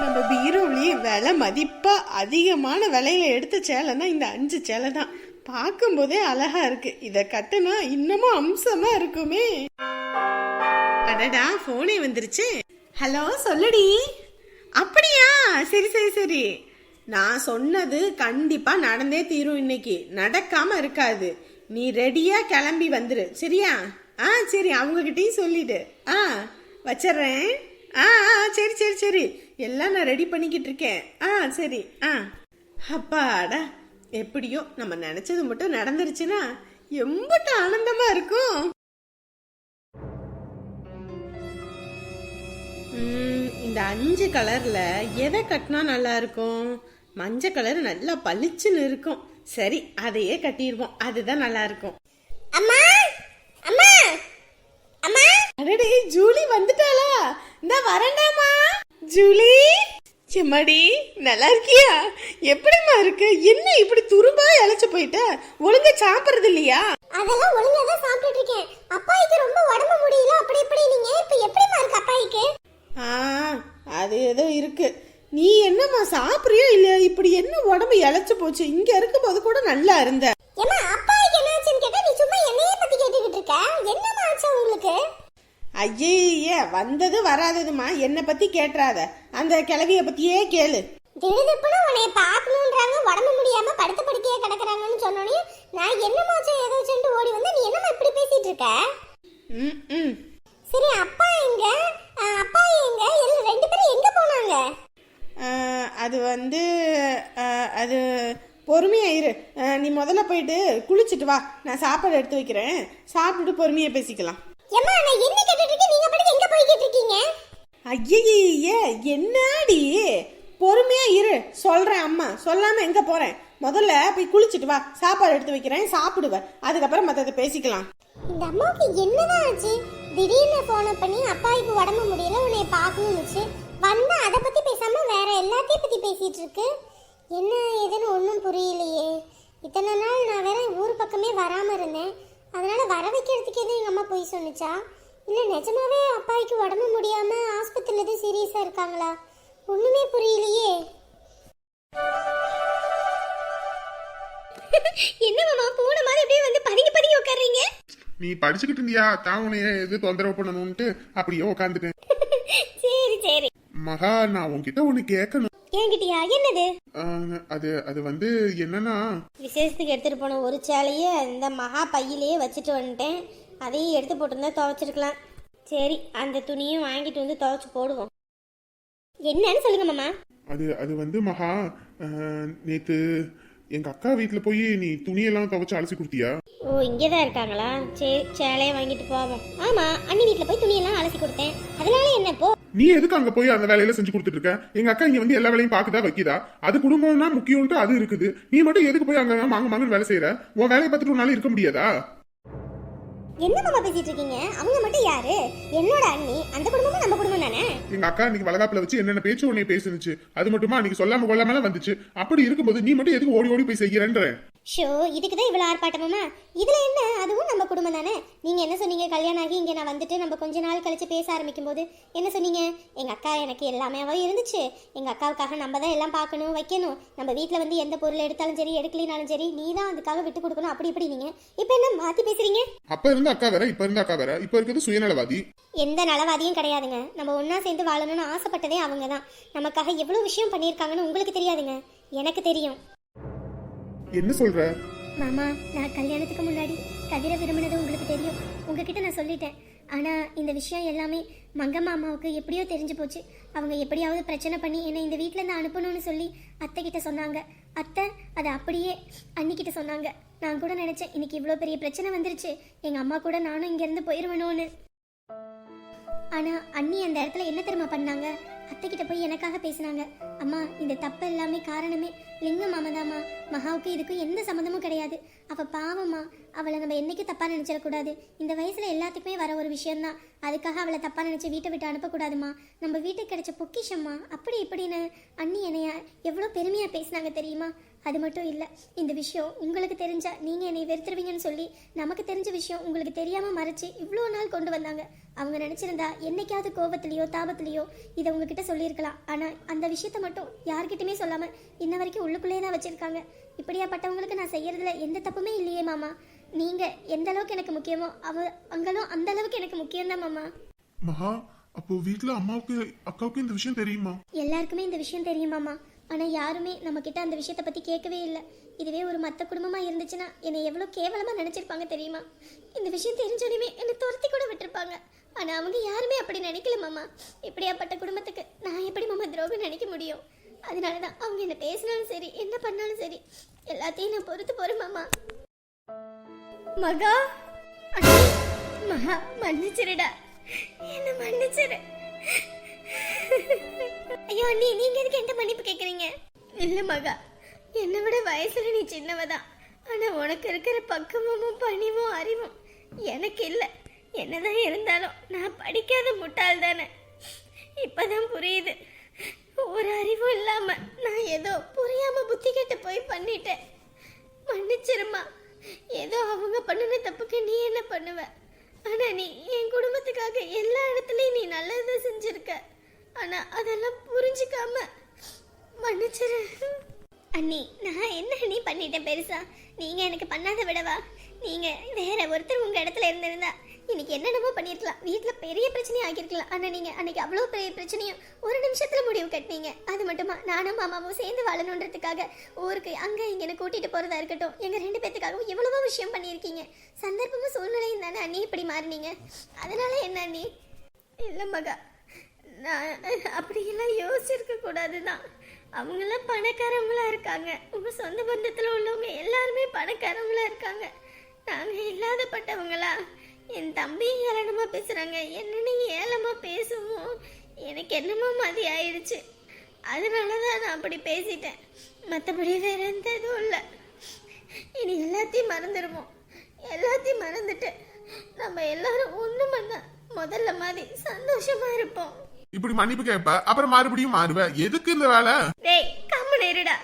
நம்ம பீரோவிலேயே விலை மதிப்பாக அதிகமான விலையில் எடுத்த சேலைன்னா இந்த அஞ்சு சேலை தான் பார்க்கும்போதே அழகா இருக்கு. இதை கட்டினா இன்னமும் அம்சமா இருக்குமே. அடடா ஃபோனே வந்துருச்சு. ஹலோ சொல்லுடி. அப்படியா? சரி சரி சரி. நான் சொன்னது கண்டிப்பா நடந்தே தீரும் இன்னைக்கு. நடக்காம இருக்காது. நீ ரெடியா கிளம்பி வந்துரு. சரியா? ஆ சரி அவங்க சொல்லிடு. ஆ வச்சிடுறேன். ஆ ஆ சரி சரி சரி. எல்லாம் நான் ரெடி பண்ணிக்கிட்டு இருக்கேன் ஆ சரி. ஆ. அப்பாடா எப்படியோ நம்ம நினைச்சது மட்டும் நடந்துருச்சுன்னா எம்பட்ட ஆனந்தமா இருக்கும். இந்த அஞ்சு கலர்ல எதை கட்டினா நல்லா இருக்கும்? மஞ்சள் கலர் நல்லா பளிச்சுன்னு இருக்கும். சரி அதையே கட்டிடுவோம். அதுதான் நல்லா இருக்கும். அம்மா! அம்மா! அம்மா! அடடே ஜூலி வந்துட்டாளா? இந்த வரண்டாமா ஜூலி? செம்மாடி நல்லா இருக்கியா? எப்படிம்மா இருக்கு? என்ன இப்படி துரும்பா இழைச்சு போயிட்ட? ஒழுங்கா சாப்பிடுறது இல்லையா? அதெல்லாம் ஒழுங்கா தான் சாப்பிட்டுட்டு இருக்கேன். அப்பாய்க்கு ரொம்ப உடம்பு முடியல அப்படி இப்படி நீங்க இப்ப எப்படிமா இருக்கு அப்பாய்க்கு? ஆ அது ஏதோ இருக்கு. நீ என்னம்மா சாப்பிடுறியோ இல்லையா இப்படி என்ன உடம்பு இழைச்சு போச்சு? இங்க இருக்கும்போது கூட நல்லா இருந்த. ஐயே வந்தது வராததுமா? என்னை பத்தி கேட்டுறாத அந்த கிளவிய பத்தியே கேளு. திடுதிப்புன்னு உன்னைய பார்க்கணுன்றாங்க உடம்பு முடியாம படுத்த படுக்கையே கிடக்குறாங்கன்னு சொன்னோன்னே நான் என்னமாச்சோ ஏதோ சொல்லிட்டு ஓடி வந்து நீ என்னமா இப்படி பேசிட்டு இருக்க? ம் சரி அப்பா எங்க? அப்பா எங்க? எல்லாம் ரெண்டு பேரும் எங்க போனாங்க? அது வந்து அது பொறுமையா இரு. நீ முதல்ல போயிட்டு குளிச்சுட்டு வா. நான் சாப்பாடு எடுத்து வைக்கிறேன். சாப்பிட்டுட்டு பொறுமையா பேசிக்கலாம். ஏமா நான் என்ன கேட்டுட்டு இருக்கேன் நீங்க பாட்டுக்கு எங்க போய்கிட்டு இருக்கீங்க ஐயே என்னடி? பொறுமையா இரு. சொல்றேன் அம்மா. சொல்லாம எங்க போறேன்? முதல்ல போய் குளிச்சுட்டு வா. சாப்பாடு எடுத்து வைக்கிறேன். சாப்பிடுவேன் அதுக்கப்புறம் மற்றதை பேசிக்கலாம். இந்த அம்மாவுக்கு என்னதான் ஆச்சு? திடீர்னு போன பண்ணி அப்பாவுக்கு உடம்பு முடியல உன்னை பார்க்கணும்னுச்சு. வந்து அதை பத்தி பேசாம வேற எல்லாத்தையும் பத்தி பேசிட்டு இருக்கு. என்ன ஏதுன்னு ஒன்றும் புரியலையே. இத்தனை நாள் நான் வேற ஊர் பக்கமே வராம இருந்தேன். அதனால வர வைக்கிறதுக்கு எதுவும் எங்கள் அம்மா போய் சொன்னிச்சா? இல்லை நிஜமாவே அப்பாவுக்கு உடம்பு முடியாம ஆஸ்பத்திரியில எதுவும் சீரியஸா இருக்காங்களா? ஒண்ணுமே புரியலையே. என்ன மாமா போன மாதிரி அப்படியே வந்து பதுங்கி பதுங்கி உட்கார்றீங்க? நீ படிச்சுக்கிட்டு இருந்தியா? தான் உன்னைய எது தொந்தரவு பண்ணணும்ட்டு அப்படியே உட்காந்துட்டேன் சரி சரி. மகா நான் உன்கிட்ட ஒண்ணு கேட்கணும். என்கிட்டயா? என்னது? அது அது வந்து என்னன்னா விசேஷத்துக்கு எடுத்துட்டு போன ஒரு சேலையே இந்த மகா பையிலேயே வச்சுட்டு வந்துட்டேன். அதையும் எடுத்து போட்டிருந்தா துவைச்சிருக்கலாம். சரி அந்த துணியும் வாங்கிட்டு வந்து துவைச்சு போடுவோம். என்னன்னு சொல்லுங்க மாமா. அது அது வந்து மகா நேத்து எங்க அக்கா வீட்ல போய் நீ துணியெல்லாம் துவைச்சு அலசி கொடுத்தியா? ஓ இங்கே தான் இருக்காங்களா? சரி சேலையை வாங்கிட்டு போவோம் ஆமா அண்ணி வீட்டில் போய் துணியெல்லாம் அலசி கொடுத்தேன். அதனால என்ன போ நீ எதுக்கு அங்க போய் அந்த வேலையில செஞ்சு கொடுத்துட்டு இருக்க? எங்க அக்கா இங்க வந்து எல்லா வேலையும் பாக்குதா வைக்கிதா? அது குடும்பம்னா முக்கியம்ட்டு அது இருக்குது. நீ மட்டும் எதுக்கு போய் அங்க மாங்க மாங்கன்னு வேலை செய்யற உன் வேலையை பார்த்துட்டு உன்னால இருக்க முடியாதா? என்ன மாமா பேசிட்டு இருக்கீங்க அவங்க மட்டும் யாரு? என்னோட அண்ணி அந்த குடும்பமும் நம்ம குடும்பம் தானே? எங்க அக்கா இன்னைக்கு வளகாப்புல வச்சு என்னென்ன பேச்சு உன்னை பேசுனுச்சு. அது மட்டுமா? அன்னைக்கு சொல்லாம கொள்ளாமல வந்துச்சு. அப்படி இருக்கும்போது நீ மட்டும் எதுக்கு ஓடி ஓடி போய் செய்யறன்ற? ஷோ இதுக்கு தான் இவ்வளோ ஆர்ப்பாட்டமாமா இதில் என்ன? அதுவும் நம்ம குடும்பம் தானே. நீங்கள் என்ன சொன்னீங்க? கல்யாணம் ஆகி இங்கே நான் வந்துட்டு நம்ம கொஞ்ச நாள் கழிச்சு பேச ஆரம்பிக்கும் போது என்ன சொன்னீங்க? எங்கள் அக்கா எனக்கு எல்லாமேவோ இருந்துச்சு. எங்கள் அக்காவுக்காக நம்ம தான் எல்லாம் பார்க்கணும் வைக்கணும். நம்ம வீட்டில் வந்து எந்த பொருள் எடுத்தாலும் சரி எடுக்கலினாலும் சரி நீ தான் அதுக்காக விட்டு கொடுக்கணும். அப்படி இப்படி நீங்கள் இப்போ என்ன மாற்றி பேசுறீங்க? அப்ப இருந்த அக்கா வேற இப்ப இருந்த அக்கா வேற. இப்ப இருக்கிறது சுயநலவாதி. எந்த நலவாதியும் கிடையாதுங்க. நம்ம ஒன்றா சேர்ந்து வாழணும்னு ஆசைப்பட்டதே அவங்க தான் நமக்காக எவ்வளோ விஷயம் பண்ணியிருக்காங்கன்னு உங்களுக்கு தெரியாதுங்க. எனக்கு தெரியும். என்ன சொல்ற? மாமா நான் கல்யாணத்துக்கு முன்னாடி கதிரை விரும்பினது உங்களுக்கு தெரியும். உங்ககிட்ட நான் சொல்லிட்டேன். ஆனால் இந்த விஷயம் எல்லாமே மங்கம்மா அம்மாவுக்கு எப்படியோ தெரிஞ்சு போச்சு. அவங்க எப்படியாவது பிரச்சனை பண்ணி என்னை இந்த வீட்டிலேருந்து அனுப்பணும்னு சொல்லி அத்தை கிட்ட சொன்னாங்க. அத்தை அதை அப்படியே அண்ணிக்கிட்ட சொன்னாங்க. நான் கூட நினச்சேன் இன்னைக்கு இவ்வளோ பெரிய பிரச்சனை வந்துருச்சு. எங்கள் அம்மா கூட நானும் இங்கேருந்து போயிடுவேணும்னு ஆனால் அண்ணி அந்த இடத்துல என்ன தெரியுமா பண்ணாங்க? அத்தைக்கிட்ட போய் எனக்காக பேசினாங்க. அம்மா இந்த தப்பு எல்லாமே காரணமே லிங்க மாமதாம்மா. மகாவுக்கு இதுக்கும் எந்த சம்மந்தமும் கிடையாது. அவ பாவம்மா. அவளை நம்ம என்னைக்கும் தப்பா நினைச்சிடக்கூடாது. இந்த வயசுல எல்லாத்துக்குமே வர ஒரு விஷயம்தான். அதுக்காக அவளை தப்பா நினைச்சு வீட்டை விட்டு அனுப்பக்கூடாதுமா நம்ம வீட்டுக்கு கிடைச்ச பொக்கிஷம்மா. அப்படி இப்படின்னு அண்ணி என்னைய எவ்வளோ பெருமையா பேசினாங்க தெரியுமா? அது மட்டும் இல்லை இந்த விஷயம் உங்களுக்கு தெரிஞ்சா நீங்கள் என்னை வெறுத்துருவீங்கன்னு சொல்லி நமக்கு தெரிஞ்ச விஷயம் உங்களுக்கு தெரியாமல் மறைச்சு இவ்வளோ நாள் கொண்டு வந்தாங்க. அவங்க நினச்சிருந்தா என்னைக்காவது கோபத்துலேயோ தாபத்துலேயோ இதை உங்ககிட்ட சொல்லியிருக்கலாம். ஆனால் அந்த விஷயத்த மட்டும் யார்கிட்டயுமே சொல்லாமல் இன்ன வரைக்கும் உள்ளுக்குள்ளேயே தான் வச்சுருக்காங்க. இப்படியாப்பட்டவங்களுக்கு நான் செய்யறதுல எந்த தப்புமே இல்லையே மாமா. நீங்கள் எந்த அளவுக்கு எனக்கு முக்கியமோ அவ அங்களும் அந்த அளவுக்கு எனக்கு முக்கியம்தான் மாமா. மகா அப்போ வீட்ல அம்மாவுக்கு அக்காவுக்கு இந்த விஷயம் தெரியுமா? எல்லாருக்குமே இந்த விஷயம் தெரியுமாமா ஆனால் யாருமே நம்ம கிட்ட அந்த விஷயத்தை பற்றி கேட்கவே இல்லை. இதுவே ஒரு மற்ற குடும்பமாக இருந்துச்சுன்னா என்னை எவ்வளோ கேவலமாக நினச்சிருப்பாங்க தெரியுமா? இந்த விஷயம் தெரிஞ்சோடனே என்னை துரத்தி கூட விட்டுருப்பாங்க. ஆனால் அவங்க யாருமே அப்படி நினைக்கல மாமா. இப்படியாப்பட்ட குடும்பத்துக்கு நான் எப்படி மாமா துரோகம் நினைக்க முடியும்? அதனால தான் அவங்க என்ன பேசினாலும் சரி என்ன பண்ணாலும் சரி எல்லாத்தையும் நான் பொறுத்து போகிறேன் மாமா. மகா! மகா மன்னிச்சிருடா. என்ன மன்னிச்சிரு? ஐயோ நீ நீங்க எதுக்கு என்கிட்ட மன்னிப்பு கேக்குறீங்க? இல்ல மகா என்னை விட வயசுல நீ சின்னவதான் ஆனா உனக்கு இருக்கிற பக்குவமும் பணிவும் அறிவும் எனக்கு இல்ல. என்னதான் இருந்தாலும் நான் படிக்காத முட்டாள் தானே. இப்பதான் புரியுது. ஒரு அறிவும் இல்லாம நான் ஏதோ புரியாம புத்தி கெட்டு போய் பண்ணிட்டேன். மன்னிச்சிருமா ஏதோ அவங்க பண்ணின தப்புக்கு நீ என்ன பண்ணுவ? ஆனா நீ என் குடும்பத்துக்காக எல்லா இடத்துலயும் நீ நல்லதை செஞ்சிருக்க. ஆனா அதெல்லாம் புரிஞ்சுக்காம மன்னிச்சிரு. அண்ணி நான் என்ன அண்ணி பண்ணிட்டேன் பெருசா? நீங்க எனக்கு பண்ணாத விடவா? நீங்க வேற ஒருத்தர் உங்க இடத்துல இருந்திருந்தா இன்னைக்கு என்னென்னமோ பண்ணிருக்கலாம். வீட்டில் பெரிய பிரச்சனையும் ஆகியிருக்கலாம். ஆனா நீங்க அன்னைக்கு அவ்வளவு பெரிய பிரச்சனையும் ஒரு நிமிஷத்துல முடிவு கட்டினீங்க. அது மட்டுமா? நானும் மாமாவும் சேர்ந்து வாழணுன்றதுக்காக ஊருக்கு அங்க இங்கன்னு கூட்டிட்டு போறதா இருக்கட்டும். எங்க ரெண்டு பேத்துக்காகவும் எவ்வளவோ விஷயம் பண்ணியிருக்கீங்க. சந்தர்ப்பமும் சூழ்நிலையும் தானே அண்ணி இப்படி மாறினீங்க. அதனால என்ன அண்ணி? இல்ல மகா. நான் அப்படியெல்லாம் யோசிச்சிருக்க கூடாது தான் அவங்களாம் பணக்காரவங்களா இருக்காங்க. உங்க சொந்த பந்தத்தில் உள்ளவங்க எல்லாருமே பணக்காரவங்களா இருக்காங்க. நாங்க இல்லாதப்பட்டவங்களா? என் தம்பி ஏளனமா பேசுறாங்க. என்னன்னு ஏளனமா பேசுவோம் எனக்கு என்னமோ மாதிரி ஆயிடுச்சு. அதனால தான் நான் அப்படி பேசிட்டேன். மற்றபடி வேற எந்த இதுவும் இல்லை. இனி எல்லாத்தையும் மறந்துடுவோம் எல்லாத்தையும் மறந்துட்டு நம்ம எல்லாரும் ஒன்று பண்ண முதல்ல மாதிரி சந்தோஷமா இருப்போம். இப்படி மன்னிப்பு கேட்ப அப்புறம் மறுபடியும் மாறுவ. எதுக்கு இந்த வேலை? டேய் கம்முன்னு இருடா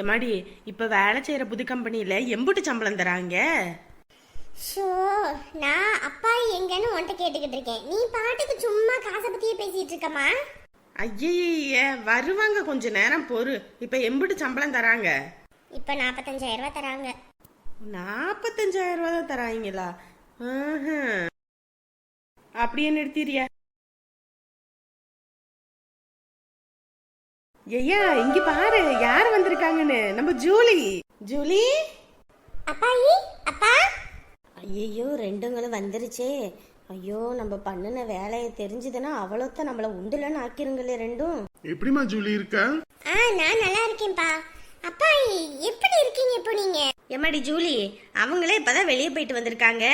எம்மாடி இப்ப வேலை செய்யற புது கம்பெனில எம்புட்டு சம்பளம் தராங்க. ஷோ நான் அப்பா எங்கன்னு உன்கிட்ட கேட்டுக்கிட்டு இருக்கேன். நீ பாட்டுக்கு சும்மா காசை பத்தியே பேசிட்டு இருக்கமா ஐயய்ய வருவாங்க கொஞ்ச நேரம் பொறு. இப்ப எம்புட்டு சம்பளம் தராங்க. இப்ப நாற்பத்தஞ்சாயிரம் ரூபாய் தராங்க. நாற்பத்தஞ்சாயிரம் ரூபா தான் தராங்களா ஆஹா. அப்படியே நிறுத்திடுறியா? ஐயா இங்க பாரு யார் வந்திருக்காங்கன்னு? நம்ம ஜூலி. ஜூலி? அப்பாயி அப்பா? ஐயோ ரெண்டுங்களும் வந்துருச்சே. ஐயோ நம்ம பண்ணின வேலையை தெரிஞ்சுதுன்னா அவ்வளோத்தான் நம்மளை உண்டுலன்னு ஆக்கிருங்களே ரெண்டும். எப்படிமா ஜூலி இருக்க? ஆ நான் நல்லா இருக்கேன்ப்பா. எம்மாடி ஜூலி அவங்களே இப்பதான் வெளியே போயிட்டு வந்திருக்காங்க.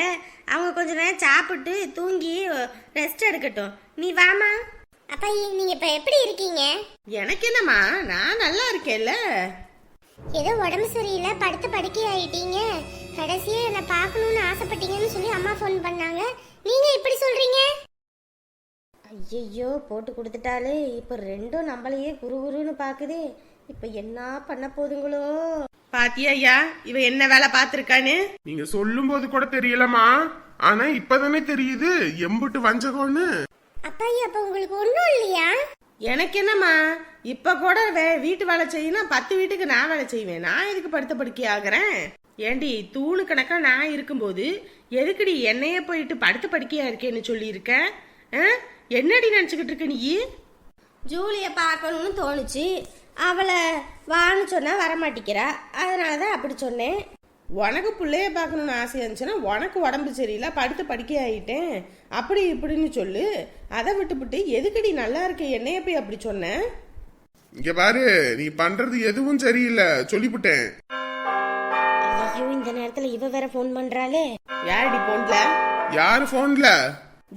அவங்க கொஞ்ச நேரம் சாப்பிட்டு தூங்கி ரெஸ்ட் எடுக்கட்டும். நீ வாமா அப்பாயி நீங்க இப்ப எப்படி இருக்கீங்க? எனக்கு என்னம்மா? நான் நல்லா இருக்கேன்ல. ஏதோ உடம்பு சரியில்லை படுத்து படுக்கை ஆயிட்டீங்க. கடைசியா என்னை பார்க்கணும்னு ஆசைப்பட்டீங்கன்னு சொல்லி அம்மா ஃபோன் பண்ணாங்க. நீங்க இப்படி சொல்றீங்க? ஐயையோ போட்டு கொடுத்துட்டாலே. இப்போ ரெண்டும் நம்மளையே குறுகுறுன்னு பார்க்குதே. இப்போ என்ன பண்ண போதுங்களோ? பாத்தியா ஐயா? இவ என்ன வேலை பார்த்திருக்கான்னு? நீங்க சொல்லும் போது கூட தெரியலமா ஆனா இப்பதானே தெரியுது. எம்புட்டு வஞ்சகம்னு. அப்பாயி அப்ப உங்களுக்கு ஒன்றும் இல்லையா? எனக்கு என்னம்மா? இப்ப கூட வே வீட்டு வேலை செய்யணும் பத்து வீட்டுக்கு நான் வேலை செய்வேன். நான் எதுக்கு படுத்த படுக்கை ஆகுறேன்? ஏண்டி தூணு கணக்கா நான் இருக்கும்போது எதுக்குடி என்னையே போயிட்டு படுத்த படுக்கையா இருக்கேன்னு சொல்லியிருக்க? ஆ? என்னடி நினச்சிக்கிட்டு இருக்க நீ? ஜூலியை பார்க்கணும்னு தோணுச்சு. அவளை வான்னு சொன்னா வரமாட்டிக்கிறா அதனால தான் அப்படி சொன்னேன். உனக்கு பிள்ளைய பார்க்கணும்னு ஆசை இருந்துச்சுன்னா உனக்கு உடம்பு சரியில்லை படுத்த படுக்கை ஆயிட்டேன். அப்படி இப்படின்னு சொல்லு. அதை விட்டுவிட்டு எதுக்குடி நல்லா இருக்க? என்னைய போய் அப்படி சொன்னேன் இங்க பாரு நீ பண்றது எதுவும் சரியில்லை. சொல்லிவிட்டேன் ஐயோ இந்த நேரத்தில் இவ வேற ஃபோன் பண்றாளே. யாரடி போன்ல யாரு போன்ல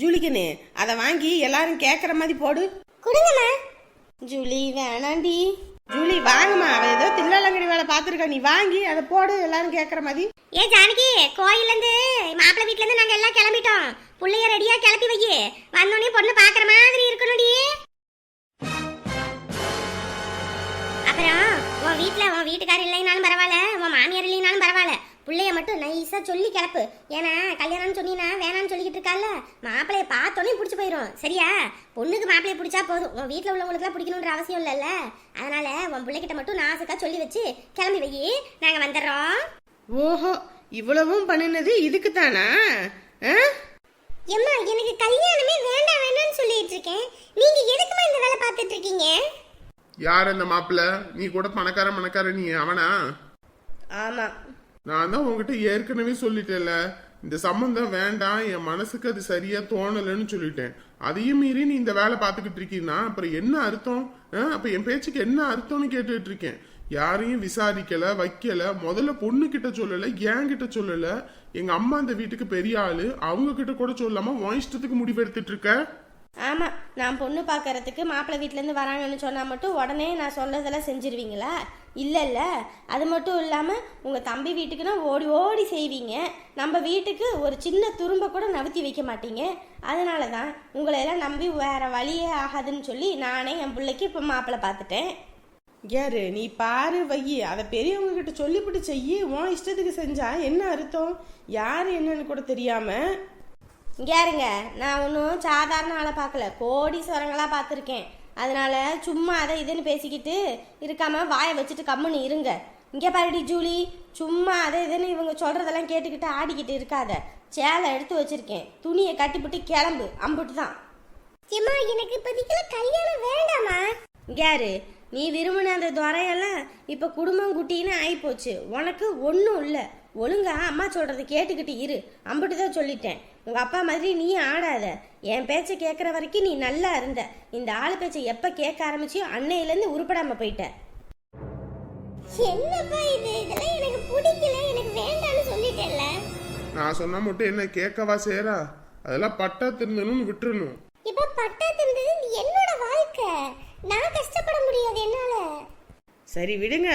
ஜூலிக்கனு அதை வாங்கி எல்லாரும் கேட்குற மாதிரி போடு. கொடுங்கம்மா. ஜூலி வேணாண்டி. ஜூலி வாங்கம்மா. அவ ஏதோ தில்லாலங்கடி வேலை பார்த்துருக்கா. நீ வாங்கி அதை போடு எல்லாரும் கேட்குற மாதிரி. ஏ ஜானகி கோயில்ல இருந்து மாப்பிள்ளை வீட்ல இருந்து நாங்க எல்லாம் கிளம்பிட்டோம். புள்ளைய ரெடியா கிளப்பி வை வந்தோடனே பொண்ணு பாக்குற மாதிரி இருக்கணும்டி. அப்புறம் உன் வீட்ல உன் வீட்டுக்காரர் இல்லைனாலும் பரவாயில்ல உன் மாமியார் இல்லைனாலும் பரவாயில்ல. பிள்ளைய மட்டும் நைஸா சொல்லி கிளப்பு. ஏன்னா கல்யாணம்னு சொன்னீங்கன்னா வேணாம்னு சொல்லிக்கிட்டு இருக்கால மாப்பிளைய பார்த்தோன்னே பிடிச்சி போயிடும் சரியா? பொண்ணுக்கு மாப்பிளைய பிடிச்சா போதும். உன் வீட்டில் உள்ளவங்களுக்குலாம் பிடிக்கணுன்ற அவசியம் இல்லைல்ல. அதனால உன் பிள்ளைகிட்ட மட்டும் நாசுக்கா சொல்லி வச்சு கிளம்பி வை. நாங்கள் வந்துடுறோம். ஓஹோ இவ்வளவும் பண்ணினது இதுக்கு தானா எம்மா எனக்கு கல்யாணமே வேண்டாம் வேண்டாம்னு சொல்லிட்டு இருக்கேன். நீங்க எதுக்குமா இந்த வேலை பார்த்துட்டு இருக்கீங்க? யார் அந்த மாப்பிள்ள? நீ கூட பணக்கார பணக்கார நீ அவனா? ஆமா. நான் தான் உங்ககிட்ட ஏற்கனவே சொல்லிட்டேன்ல. இந்த சம்பந்தம் வேண்டாம் என் மனசுக்கு அது சரியா தோணலைன்னு சொல்லிட்டேன். அதையும் மீறி நீ இந்த வேலை பார்த்துக்கிட்டு இருக்கீங்கன்னா அப்புறம் என்ன அர்த்தம்? ஆ, அப்ப என் பேச்சுக்கு என்ன அர்த்தம்னு கேட்டுட்டு இருக்கேன். யாரையும் விசாரிக்கல வைக்கல முதல்ல பொண்ணு கிட்ட சொல்லல ஏன் கிட்ட சொல்லல. எங்க அம்மா அந்த வீட்டுக்கு பெரிய ஆளு. அவங்க கிட்ட கூட சொல்லாம உன் இஷ்டத்துக்கு முடிவெடுத்துட்டு இருக்க. ஆமா. நான் பொண்ணு பார்க்கறதுக்கு மாப்பிள்ளை வீட்டிலேருந்து வராங்கன்னு சொன்னால் மட்டும் உடனே நான் சொன்னதெல்லாம் செஞ்சிருவீங்களா? இல்லை இல்லை அது மட்டும் இல்லாமல் உங்கள் தம்பி வீட்டுக்குன்னா ஓடி ஓடி செய்வீங்க. நம்ம வீட்டுக்கு ஒரு சின்ன துரும்ப கூட நவுத்தி வைக்க மாட்டீங்க. அதனால தான் உங்களையெல்லாம் நம்பி வேறு வழியே ஆகாதுன்னு சொல்லி நானே என் பிள்ளைக்கு இப்போ மாப்பிள்ளை பார்த்துட்டேன். யாரு நீ பாரு வையி. அதை பெரியவங்க கிட்ட சொல்லிவிட்டு செய்யி. உன் இஷ்டத்துக்கு செஞ்சா என்ன அர்த்தம்? யார் என்னன்னு கூட தெரியாமல் இங்க யாருங்க நான் ஒன்றும் சாதாரண ஆளை பார்க்கல. கோடீஸ்வரங்களாக பார்த்துருக்கேன். அதனால சும்மா அதை இதுன்னு பேசிக்கிட்டு இருக்காம வாயை வச்சுட்டு கம்முன்னு இருங்க. இங்கே பாருடி ஜூலி சும்மா அதை இதுன்னு இவங்க சொல்றதெல்லாம் கேட்டுக்கிட்டு ஆடிக்கிட்டு இருக்காத. சேலை எடுத்து வச்சிருக்கேன். துணியை கட்டிப்புட்டு கிளம்பு. அம்புட்டு தான் எம்மா எனக்கு இப்போதைக்கு கல்யாணம் வேண்டாமா யாரு? நீ விரும்பின அந்த துறையெல்லாம் இப்போ குடும்பம் குட்டின்னு ஆயிப்போச்சு. உனக்கு ஒன்றும் இல்லை. ஒழுங்கா அம்மா சொல்றது கேட்டுக்கிட்டு இரு. அம்பிட்டு தான் சொல்லிட்டேன். உங்க அப்பா மாதிரி நீ ஆடாத. என் பேச்சை கேட்குற வரைக்கும் நீ நல்லா இருந்த. இந்த ஆள் பேச்சை எப்போ கேட்க ஆரம்பிச்சியோ அன்னையிலேருந்து உருப்படாம போயிட்ட. என்னப்பா இது? இதெல்லாம் எனக்கு பிடிக்கல. எனக்கு வேண்டாம்னு சொல்லிட்டேன்ல. நான் சொன்னா மட்டும் என்ன கேட்கவா சேரா? அதெல்லாம் பட்டா திருந்தணும்னு விட்டுறணும். இப்ப பட்டா தின்றது என்னோட வாழ்க்கை. நான் கஷ்டப்பட முடியாது என்னால. சரி விடுங்க.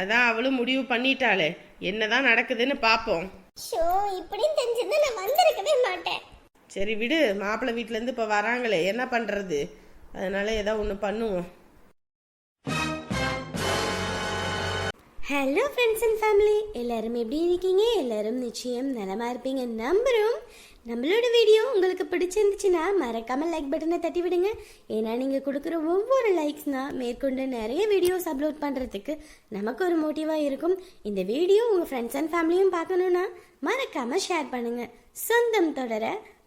அதான் அவளும் முடிவு பண்ணிட்டாளே. என்னதான் நடக்குதுன்னு பாப்போம். ஷோ இப்படின்னு தெரிஞ்சிருந்தா நான் வந்திருக்கவே மாட்டேன். சரி விடு மாப்பிள்ளை வீட்டிலேருந்து இப்போ வராங்களே என்ன பண்ணுறது அதனால ஏதோ ஒன்று பண்ணுவோம். ஹலோ ஃப்ரெண்ட்ஸ் அண்ட் ஃபேமிலி எல்லாரும் எப்படி இருக்கீங்க? எல்லோரும் நிச்சயம் நலமாக இருப்பீங்க. நம்புறோம். நம்மளோட வீடியோ உங்களுக்கு பிடிச்சிருந்துச்சுன்னா மறக்காமல் லைக் பட்டனை தட்டி விடுங்க. ஏன்னா நீங்கள் கொடுக்குற ஒவ்வொரு லைக்ஸ்னால் மேற்கொண்டு நிறைய வீடியோஸ் அப்லோட் பண்ணுறதுக்கு நமக்கு ஒரு மோட்டிவாக இருக்கும். இந்த வீடியோ உங்கள் ஃப்ரெண்ட்ஸ் அண்ட் ஃபேமிலியும் பார்க்கணுன்னா மறக்காமல் ஷேர் பண்ணுங்கள் சொந்தம் தொடர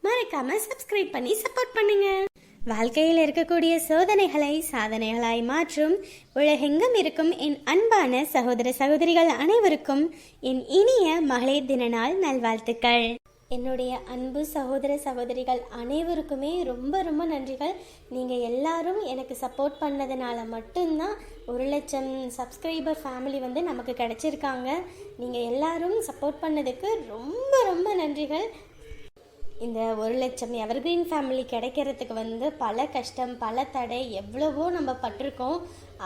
மறக்காமல் சப்ஸ்கிரைப் பண்ணி சப்போர்ட் பண்ணுங்கள் வாழ்க்கையில் இருக்கக்கூடிய சோதனைகளை சாதனைகளாய் மாற்றும் உலகெங்கும் இருக்கும் என் அன்பான சகோதர சகோதரிகள் அனைவருக்கும் என் இனிய மகளிர் தின நாள் நல்வாழ்த்துக்கள். என்னுடைய அன்பு சகோதர சகோதரிகள் அனைவருக்குமே ரொம்ப ரொம்ப நன்றிகள். நீங்கள் எல்லாரும் எனக்கு சப்போர்ட் பண்ணதுனால மட்டும்தான் ஒரு லட்சம் சப்ஸ்கிரைபர் ஃபேமிலி வந்து நமக்கு கிடைச்சிருக்காங்க. நீங்கள் எல்லாரும் சப்போர்ட் பண்ணதுக்கு ரொம்ப ரொம்ப நன்றிகள். இந்த ஒரு லட்சம் எவர்கிரீன் ஃபேமிலி கிடைக்கிறதுக்கு வந்து பல கஷ்டம் பல தடை எவ்வளவோ நம்ம பட்டிருக்கோம்.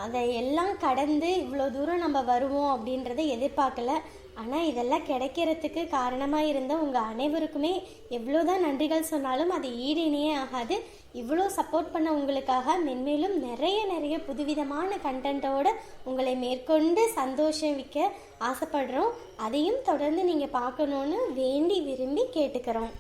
அதை எல்லாம் கடந்து இவ்வளோ தூரம் நம்ம வருவோம் அப்படின்றத எதிர்பார்க்கல. ஆனால் இதெல்லாம் கிடைக்கிறதுக்கு காரணமாக இருந்த உங்கள் அனைவருக்குமே எவ்வளோ தான் நன்றிகள் சொன்னாலும் அது ஈடிணையே ஆகாது. இவ்வளோ சப்போர்ட் பண்ண உங்களுக்காக மென்மேலும் நிறைய நிறைய புதுவிதமான கண்டென்ட்டோடு உங்களை மேற்கொண்டு சந்தோஷமிக்க ஆசைப்படுறோம். அதையும் தொடர்ந்து நீங்கள் பார்க்கணுன்னு வேண்டி விரும்பி கேட்டுக்கிறோம்.